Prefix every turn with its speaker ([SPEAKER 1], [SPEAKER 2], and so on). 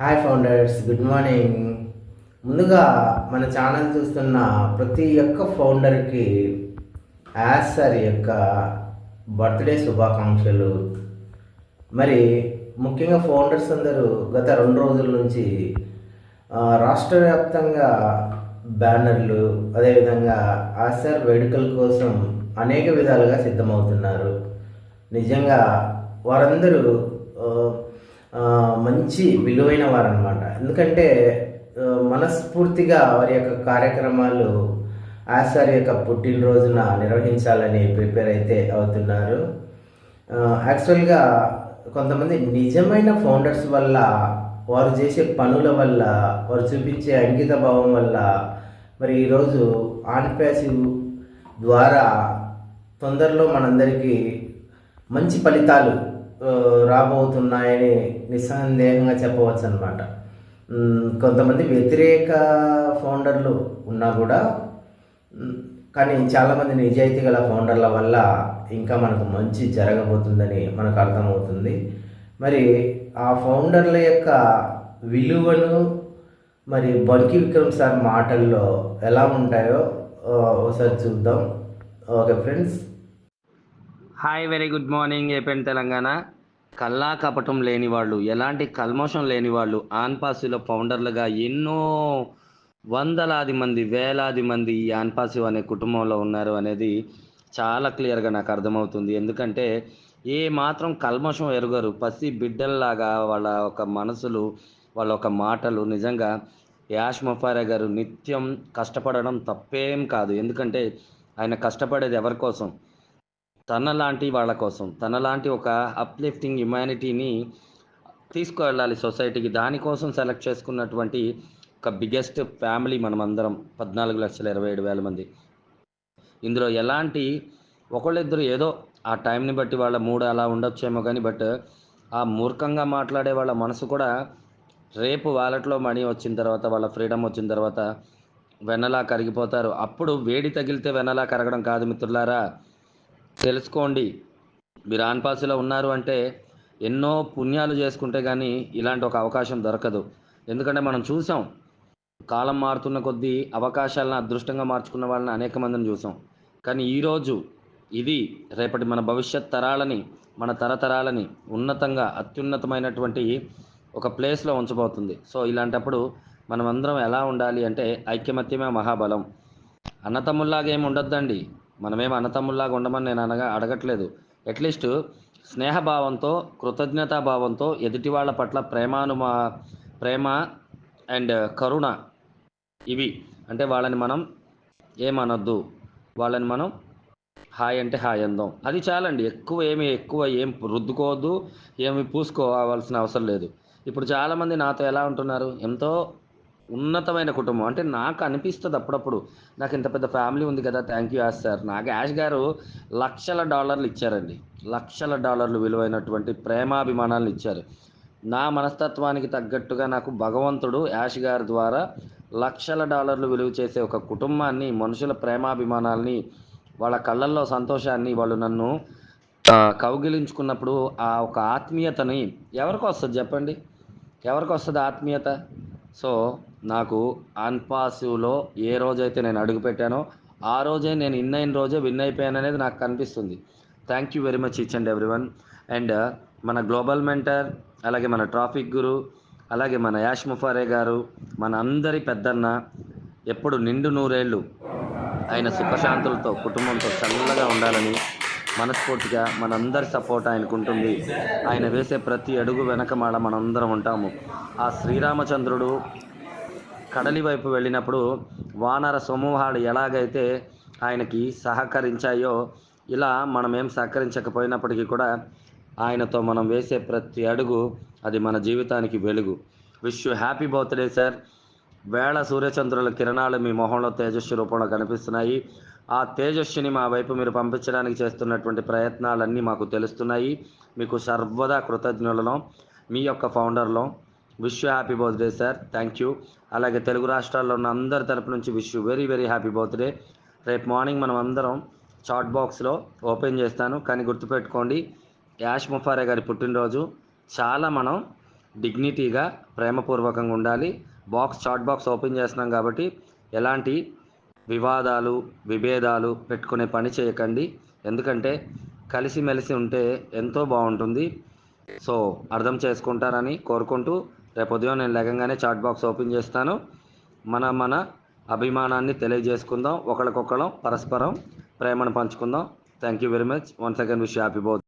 [SPEAKER 1] Hi founders good morning ముందుగా మన channel చూస్తున్న ప్రతి ఒక్క ఫౌండర్కి యాజ్ సార్ యొక్క బర్త్డే శుభాకాంక్షలు. మరి ముఖ్యంగా ఫౌండర్స్ అందరూ గత రెండు రోజుల నుంచి రాష్ట్ర వ్యాప్తంగా బ్యానర్లు అదేవిధంగా ఆసర్ వేడుకల కోసం అనేక విధాలుగా సిద్ధమవుతున్నారు. నిజంగా వారందరూ మంచి విలువైన వారనమాట ఎందుకంటే మనస్ఫూర్తిగా వారి యొక్క కార్యక్రమాలు ఆసారి యొక్క పుట్టినరోజున నిర్వహించాలని ప్రిపేర్ అయితే అవుతున్నారు. యాక్చువల్గా కొంతమంది నిజమైన ఫౌండర్స్ వల్ల వారు చేసే పనుల వల్ల వారు చూపించే అంకిత భావం వల్ల మరి ఈరోజు ఆన్పాసివ్ ద్వారా తొందరలో మనందరికీ మంచి ఫలితాలు రాబోతున్నాయని నిస్సందేహంగా చెప్పవచ్చు అనమాట కొంతమంది వ్యతిరేక ఫౌండర్లు ఉన్నా కూడా కానీ చాలామంది నిజాయితీ గల ఫౌండర్ల వల్ల ఇంకా మనకు మంచి జరగబోతుందని మనకు అర్థమవుతుంది. మరి ఆ ఫౌండర్ల యొక్క విలువను మరి బంకి విక్రమ్ సార్ మాటల్లో ఎలా ఉంటాయో ఒకసారి చూద్దాం. Okay friends
[SPEAKER 2] hi very good morning. APN Telangana. కల్లా కపటం లేని వాళ్ళు ఎలాంటి కల్మోషం లేని వాళ్ళు ఆన్పాసిలో ఫౌండర్లుగా ఎన్నో వందలాది మంది వేలాది మంది ఈ ఆన్పాసివ్ అనే కుటుంబంలో ఉన్నారు అనేది చాలా క్లియర్గా నాకు అర్థమవుతుంది. ఎందుకంటే ఏ మాత్రం కల్మషం ఎరుగరు. పసి బిడ్డల్లాగా వాళ్ళ ఒక మనసులు వాళ్ళ ఒక మాటలు నిజంగా యాష్ మఫారా గారు నిత్యం కష్టపడడం తప్పేం కాదు. ఎందుకంటే ఆయన కష్టపడేది ఎవరి కోసం? తనలాంటి వాళ్ళ కోసం తనలాంటి ఒక అప్లిఫ్టింగ్ హ్యుమానిటీని తీసుకువెళ్ళాలి సొసైటీకి దానికోసం సెలెక్ట్ చేసుకున్నటువంటి ఒక బిగ్గెస్ట్ ఫ్యామిలీ మనమందరం పద్నాలుగు లక్షల ఇరవై ఏడు వేల మంది. ఇందులో ఎలాంటి ఒకళ్ళిద్దరు ఏదో ఆ టైంని బట్టి వాళ్ళ మూడు అలా ఉండొచ్చేమో కానీ బట్ ఆ మూర్ఖంగా మాట్లాడే వాళ్ళ మనసు కూడా రేపు వాలెట్లో మనీ వచ్చిన తర్వాత వాళ్ళ ఫ్రీడమ్ వచ్చిన తర్వాత వెన్నలా కరిగిపోతారు. అప్పుడు వేడి తగిలితే వెన్నలా కరగడం కాదు మిత్రులారా. తెలుసుకోండి. మీరు ఆన్పాసిలో ఉన్నారు అంటే ఎన్నో పుణ్యాలు చేసుకుంటే కానీ ఇలాంటి ఒక అవకాశం దొరకదు. ఎందుకంటే మనం చూసాం కాలం మారుతున్న కొద్దీ అవకాశాలను అదృష్టంగా మార్చుకున్న వాళ్ళని అనేక మందిని చూసాం. కానీ ఈరోజు ఇది రేపటి మన భవిష్యత్ తరాలని మన తరతరాలని ఉన్నతంగా అత్యున్నతమైనటువంటి ఒక ప్లేస్లో ఉంచబోతుంది. సో ఇలాంటప్పుడు మనమందరం ఎలా ఉండాలి అంటే ఐక్యమత్యమే మహాబలం. అన్నతమ్ముల్లాగా ఏమి ఉండొద్దండి. మనమేం అన్నతమ్ముల్లాగా ఉండమని నేను అనగా అడగట్లేదు. అట్లీస్ట్ స్నేహభావంతో కృతజ్ఞతాభావంతో ఎదుటి వాళ్ళ పట్ల ప్రేమానుమా ప్రేమ అండ్ కరుణ ఇవి. అంటే వాళ్ళని మనం ఏమనొద్దు. వాళ్ళని మనం హాయ్ అంటే హాయ్ అందాం. అది చాలండి. ఎక్కువ ఏమి ఎక్కువ ఏం రుద్దుకోవద్దు ఏమి పూసుకోవాల్సిన అవసరం లేదు. ఇప్పుడు చాలామంది నాతో ఎలా ఉంటున్నారు? ఎంతో ఉన్నతమైన కుటుంబం. అంటే నాకు అనిపిస్తుంది అప్పుడప్పుడు. నాకు ఇంత పెద్ద ఫ్యామిలీ ఉంది కదా థ్యాంక్ యూ యాష్ సార్. నాకు యాష్ గారు లక్షల డాలర్లు ఇచ్చారండి. లక్షల డాలర్లు విలువైనటువంటి ప్రేమాభిమానాలు ఇచ్చారు. నా మనస్తత్వానికి తగ్గట్టుగా నాకు భగవంతుడు యాష్ గారి ద్వారా లక్షల డాలర్లు విలువ చేసే ఒక కుటుంబాన్ని మనుషుల ప్రేమాభిమానాల్ని వాళ్ళ కళ్ళల్లో సంతోషాన్ని వాళ్ళు నన్ను కౌగిలించుకున్నప్పుడు ఆ ఒక ఆత్మీయతని ఎవరికి వస్తుంది చెప్పండి? ఎవరికి వస్తుంది ఆత్మీయత? సో నాకు అన్పాసివ్లో ఏ రోజైతే నేను అడుగుపెట్టానో ఆ రోజే నేను ఇన్ అయిన రోజే విన్ అయిపోయాను అనేది నాకు కనిపిస్తుంది. Thank you very much each and everyone and మన గ్లోబల్ మెంటర్ అలాగే మన ట్రాఫిక్ గురు అలాగే మన యాష్ ముఫారే గారు మన అందరి పెద్దన్న ఎప్పుడు నిండు నూరేళ్ళు ఆయన సుఖశాంతులతో కుటుంబంతో చల్లగా ఉండాలని మనస్ఫూర్తిగా మనందరి సపోర్ట్ ఆయనకు ఉంటుంది ఆయన వేసే ప్రతి అడుగు వెనక మాడ మనందరం ఉంటాము. ఆ శ్రీరామచంద్రుడు కడలి వైపు వెళ్ళినప్పుడు వానర సమూహాలు ఎలాగైతే ఆయనకి సహకరించాయో ఇలా మనం ఏం సహకరించకపోయినప్పటికీ కూడా ఆయనతో మనం వేసే ప్రతి అడుగు అది మన జీవితానికి వెలుగు. Wish you happy birthday sir వేళ సూర్యచంద్రుల కిరణాలు మీ మొహంలో తేజస్సు రూపంలో కనిపిస్తున్నాయి. ఆ తేజస్సుని మా వైపు మీరు పంపించడానికి చేస్తున్నటువంటి ప్రయత్నాలన్నీ మాకు తెలుస్తున్నాయి. మీకు సర్వదా కృతజ్ఞులను మీ యొక్క ఫౌండర్లో wish you happy birthday sir thank you అలాగే తెలుగు రాష్ట్రాల్లో ఉన్న అందరి తరపు నుంచి wish you very very happy birthday రేపు మార్నింగ్ మనం అందరం చాట్ బాక్స్లో ఓపెన్ చేస్తాను. కానీ గుర్తుపెట్టుకోండి యాష్ ముఫారే గారి పుట్టినరోజు. చాలా మనం డిగ్నిటీగా ప్రేమపూర్వకంగా ఉండాలి. బాక్స్ చాట్ బాక్స్ ఓపెన్ చేస్తున్నాం కాబట్టి ఎలాంటి వివాదాలు విభేదాలు పెట్టుకునే పని చేయకండి. ఎందుకంటే కలిసిమెలిసి ఉంటే ఎంతో బాగుంటుంది. సో అర్థం చేసుకుంటారని కోరుకుంటూ రేపు ఉదయం నేను లేకంగానే చాట్ బాక్స్ ఓపెన్ చేస్తాను. మన మన అభిమానాన్ని తెలియజేసుకుందాం. ఒకరికొకరం పరస్పరం ప్రేమను పంచుకుందాం. Thank you very much once again wish happy both